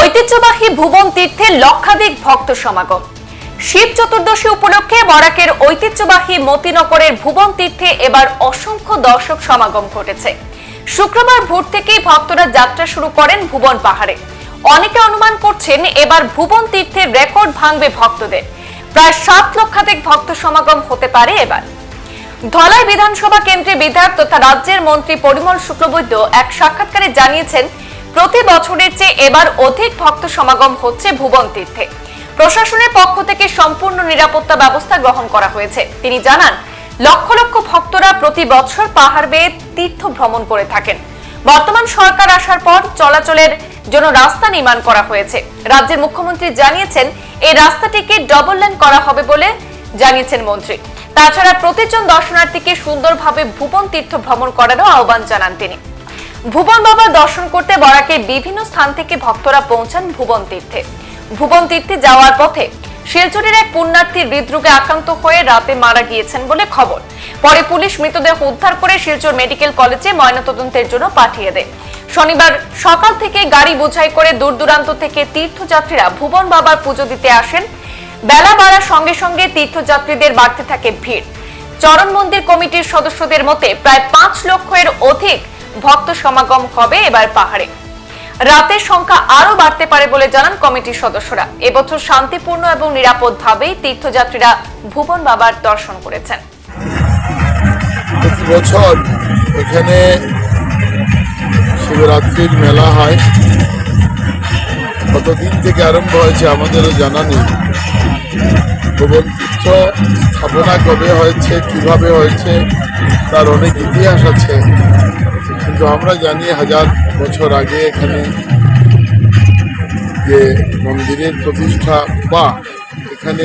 ঐতিহ্যবাহী ভুবন তীর্থে লক্ষাধিক ভক্ত সমাগম। শিব চতুর্দশী উপলক্ষে বরাকের ঐতিহ্যবাহী মতিনগরের ভুবন তীর্থে এবার অসংখ্য দর্শক সমাগম ঘটেছে। শুক্রবার ভোর থেকেই ভক্তরা যাত্রা শুরু করেন ভুবন পাহাড়ে। অনেকে অনুমান করছেন এবার ভুবন তীর্থের রেকর্ড ভাঙবে ভক্তদের। প্রায় সাত লক্ষাধিক ভক্ত সমাগম হতে পারে এবার। ধলাই বিধানসভা কেন্দ্রে বিধায়ক তথা রাজ্যের মন্ত্রী পরিমল শুক্লবৈদ্য এক সাক্ষাৎকারে জানিয়েছেন প্রতি বছরের চেয়ে এবার অধিক ভক্ত সমাগম হচ্ছে ভুবন তীর্থে। প্রশাসনের পক্ষ থেকে সম্পূর্ণ নিরাপত্তা ব্যবস্থা গ্রহণ করা হয়েছে। তিনি জানান, লক্ষ লক্ষ ভক্তরা প্রতি বছর পাহাড় বেয়ে তীর্থ ভ্রমণ করে থাকেন। বর্তমান সরকার আসার পর চলাচলের জন্য রাস্তা নির্মাণ করা হয়েছে। রাজ্যের মুখ্যমন্ত্রী জানিয়েছেন, এই রাস্তাটিকে ডবল লেন করা হবে বলে জানিয়েছেন মন্ত্রী। তাছাড়া প্রতিজন দর্শনার্থীকে সুন্দরভাবে ভুবন তীর্থ ভ্রমণ করারও আহ্বান জানান তিনি। ভুবন বাবা দর্শন করতে বরাকে বিভিন্ন স্থান থেকে ভক্তরা পৌঁছান ভুবন তীর্থে। ভুবন তীর্থে যাওয়ার পথে শিলচরের এক পুণ্যার্থী হৃদরোগে আক্রান্ত হয়ে রাতে মারা গিয়েছেন বলে খবর। পরে পুলিশ মৃতদেহ উদ্ধার করে শিলচর মেডিকেল কলেজে ময়নাতদন্তের জন্য পাঠিয়ে দেয়। শনিবার সকাল থেকে গাড়ি বোঝাই করে দূর দূরান্ত থেকে তীর্থযাত্রীরা ভুবন বাবার পুজো দিতে আসেন। বেলা বাড়ার সঙ্গে সঙ্গে তীর্থযাত্রীদের বাড়তে থাকে ভিড়। চরণ মন্দির কমিটির সদস্যদের মতে প্রায় পাঁচ লক্ষের অধিক ভক্ত সমাগম হবে এবার পাহাড়ে। রাতের সংখ্যা আরও বাড়তে পারে বলে জানান কমিটির সদস্যরা। এবছর শান্তিপূর্ণ এবং নিরাপদভাবেই তীর্থযাত্রীরা ভুবন বাবার দর্শন করেছেন। বছর এখানে শিবরাত্রির মেলা হয়। কতদিন থেকে আরম্ভ হয়েছে আমাদেরও জানা নেই। ভুবন তীর্থ স্থাপনা কবে হয়েছে, কীভাবে হয়েছে, তার অনেক ইতিহাস আছে কিন্তু আমরা জানি হাজার বছর আগে এখানে যে মন্দিরের প্রতিষ্ঠা বা এখানে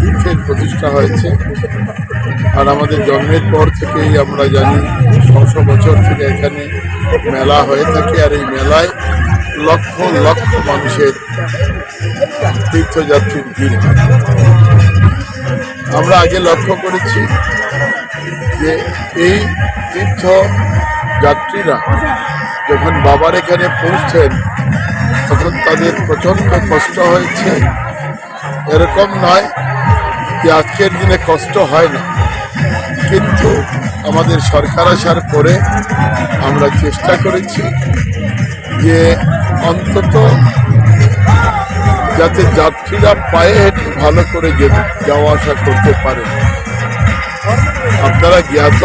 তীর্থের প্রতিষ্ঠা হয়েছে, আর আমাদের জন্মের পর থেকেই আমরা জানি ছশো বছর থেকে এখানে মেলা হয়ে থাকে, আর এই মেলায় লক্ষ লক্ষ মানুষের তীর্থযাত্রীর ভিড়। আমরা আগে লক্ষ্য করেছি যে এই তীর্থ যাত্রীরা যখন বাবার এখানে পৌঁছছেন, তখন তাদের প্রচণ্ড কষ্ট হয়েছে। এরকম নয় যে আজকের দিনে কষ্ট হয় না। কিন্তু আমাদের সরকার আসার পরে আমরা চেষ্টা করেছি যে অন্তত যাতে যাত্রীরা পায়ে হেঁটে ভালো করে যাওয়া আসা করতে পারে। আপনারা জ্ঞাত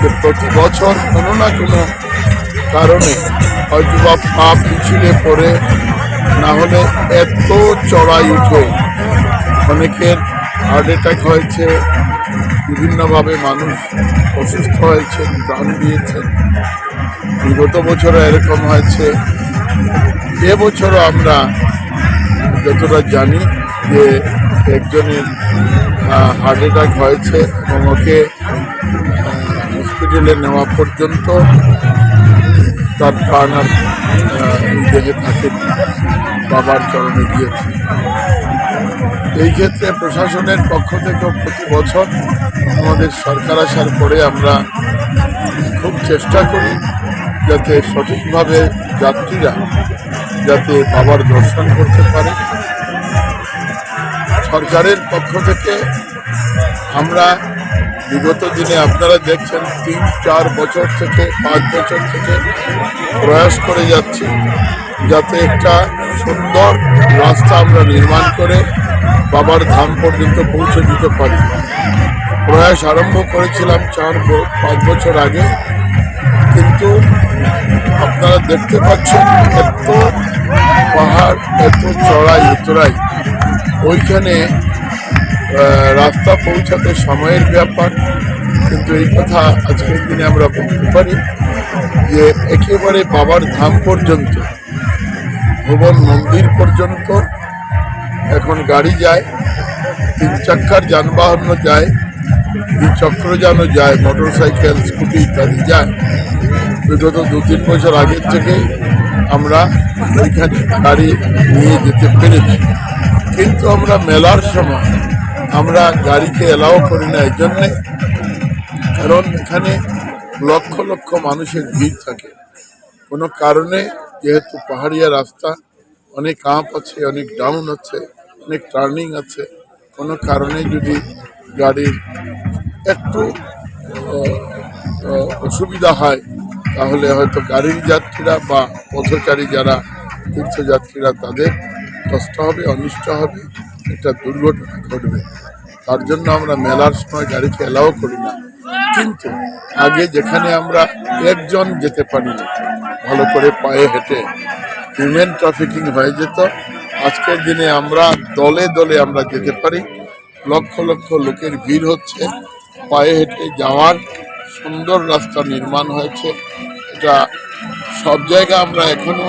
যে প্রতি বছর কোনো না কোনো কারণে হয়তো বা পা পিছলে পড়ে, না হলে এত চড়াই উঠে। অনেকের হার্ট অ্যাটাক হয়েছে, বিভিন্নভাবে মানুষ অসুস্থ হয়েছে, প্রাণ দিয়েছেন। বিগত বছরও এরকম হয়েছে। এবছরও আমরা যতটা জানি যে একজনের হার্ট অ্যাটাক হয়েছে এবং ওকে হসপিটালে নেওয়া পর্যন্ত তার প্রাণ আর দেহে থাকে বাবার চরণে গিয়েছে। এই ক্ষেত্রে প্রশাসনের পক্ষ থেকে প্রতি বছর আমাদের সরকার আসার পরে আমরা খুব চেষ্টা করি যাতে সঠিকভাবে যাত্রীরা যাতে বাবার দর্শন করতে পারে। সরকারের পক্ষ থেকে আমরা বিগত দিনে আপনারা দেখছেন তিন, চার বছর থেকে, পাঁচ বছর থেকে প্রয়াস করে যাচ্ছি, যাতে একটা সুন্দর রাস্তা আমরা নির্মাণ করে বাবার ধাম পর্যন্ত পৌঁছে দিতে পারি। প্রয়াস আরম্ভ করেছিলাম চার পাঁচ বছর আগে। কিন্তু আপনারা দেখতে পাচ্ছেন এত পাহাড়, এত চড়াই উতরাই। ওইখানে রাস্তা পৌঁছাতে সময়ের ব্যাপার, কিন্তু এই কথা আজকের দিনে আমরা বলতে পারি যে একেবারে বাবার ধাম পর্যন্ত, ভুবন মন্দির পর্যন্ত এখন গাড়ি যায়, তিন চাক্কার যানবাহনও যায় দ্বিচক্রযানও যায় মোটর সাইকেল স্কুটি ইত্যাদি যায়। বিগত দু তিন বছর আগের থেকেই আমরা ওইখানে গাড়ি নিয়ে যেতে পেরেছি। কিন্তু আমরা মেলার সময় আমরা গাড়িকে এলাও করি না, এই জন্যে কারণ এখানে লক্ষ লক্ষ মানুষের ভিড় থাকে। কোনো কারণে যেহেতু পাহাড়িয়া রাস্তা, অনেক আপ আছে, অনেক ডাউন আছে, অনেক টার্নিং আছে, কোনো কারণে যদি গাড়ির একটু অসুবিধা হয় তাহলে হয়তো গাড়ির যাত্রীরা বা পথচারী যারা তীর্থযাত্রীরা তাদের কষ্ট হবে, অনিষ্ট হবে, একটা দুর্ঘটনা ঘটবে। তার জন্য আমরা মেলার সময় গাড়িকে এলাও করি না। কিন্তু আগে যেখানে আমরা একজন যেতে পারি না ভালো করে পায়ে হেঁটে হিউম্যান ট্রাফিকিং হয়ে যেত। আজকের দিনে আমরা দলে দলে আমরা যেতে পারি। লক্ষ লক্ষ লোকের ভিড় হচ্ছে, পায়ে হেঁটে যাওয়ার সুন্দর রাস্তা নির্মাণ হয়েছে। এটা সব জায়গা আমরা এখনও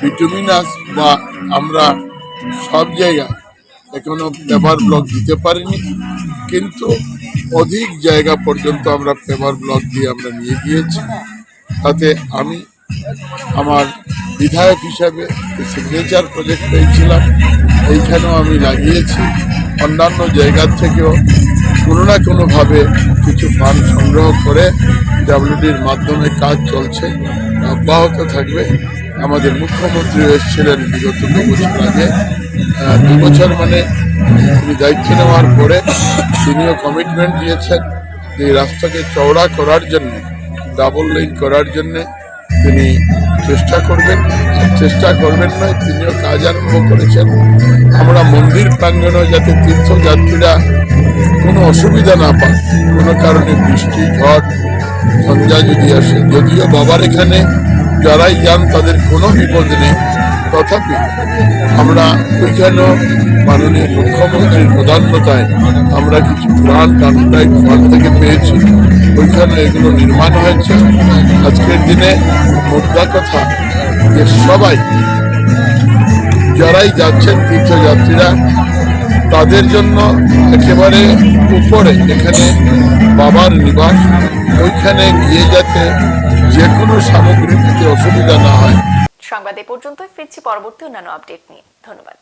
বিটুমিনাস বা আমরা সব জায়গায় এখনও পেপার ব্লক দিতে পারিনি। কিন্তু অধিক জায়গা পর্যন্ত আমরা পেপার ব্লক দিয়ে আমরা নিয়ে গিয়েছি। তাতে আমি আমার বিধায়ক হিসাবে সিগনেচার প্রজেক্ট পেয়েছিলাম, এইখানেও আমি লাগিয়েছি। অন্যান্য জায়গার থেকেও কোনো না কোনোভাবে কিছু ফান্ড সংগ্রহ করে ডাব্লিউডির মাধ্যমে কাজ চলছে। অব্যাহত থাকবে। আমাদের মুখ্যমন্ত্রী এসেছিলেন বিগত দু বছর আগে। দু বছর মানে তিনি দায়িত্ব নেওয়ার পরে তিনিও কমিটমেন্ট দিয়েছেন যে রাস্তাকে চওড়া করার জন্য ডাবল লাইন করার জন্য তিনি চেষ্টা করবেন। চেষ্টা করবেন নয়, তিনিও কাজ আরম্ভ করেছেন। আমরা মন্দির প্রাঙ্গণে যাতে তীর্থযাত্রীরা কোনো অসুবিধা না পায় কোনো কারণে বৃষ্টি, ঝড় ঝঞ্ঝা যদি আসে, যদিও বাবার এখানে যারাই যান, তাদের কোনো বিপদ নেই। তথাপি আমরা ওইখানেও মাননীয় মুখ্যমন্ত্রীর প্রধানতায় আমরা কিছু প্রাণ টানটাই ফান্ড থেকে পেয়েছি? ওইখানে এগুলো নির্মাণ হয়েছে। আজকের দিনে মোদ্দা কথা যে সবাই যারাই যাচ্ছেন, তীর্থযাত্রীরা, তাদের জন্য একেবারে উপরে, এখানে বাবার নিবাস, ওইখানে গিয়ে যাতে যে কোনো সামগ্রী পেতে অসুবিধা না হয়। সংবাদ এ পর্যন্তই, ফিরছি পরবর্তী অন্যান্য আপডেট নিয়ে। ধন্যবাদ।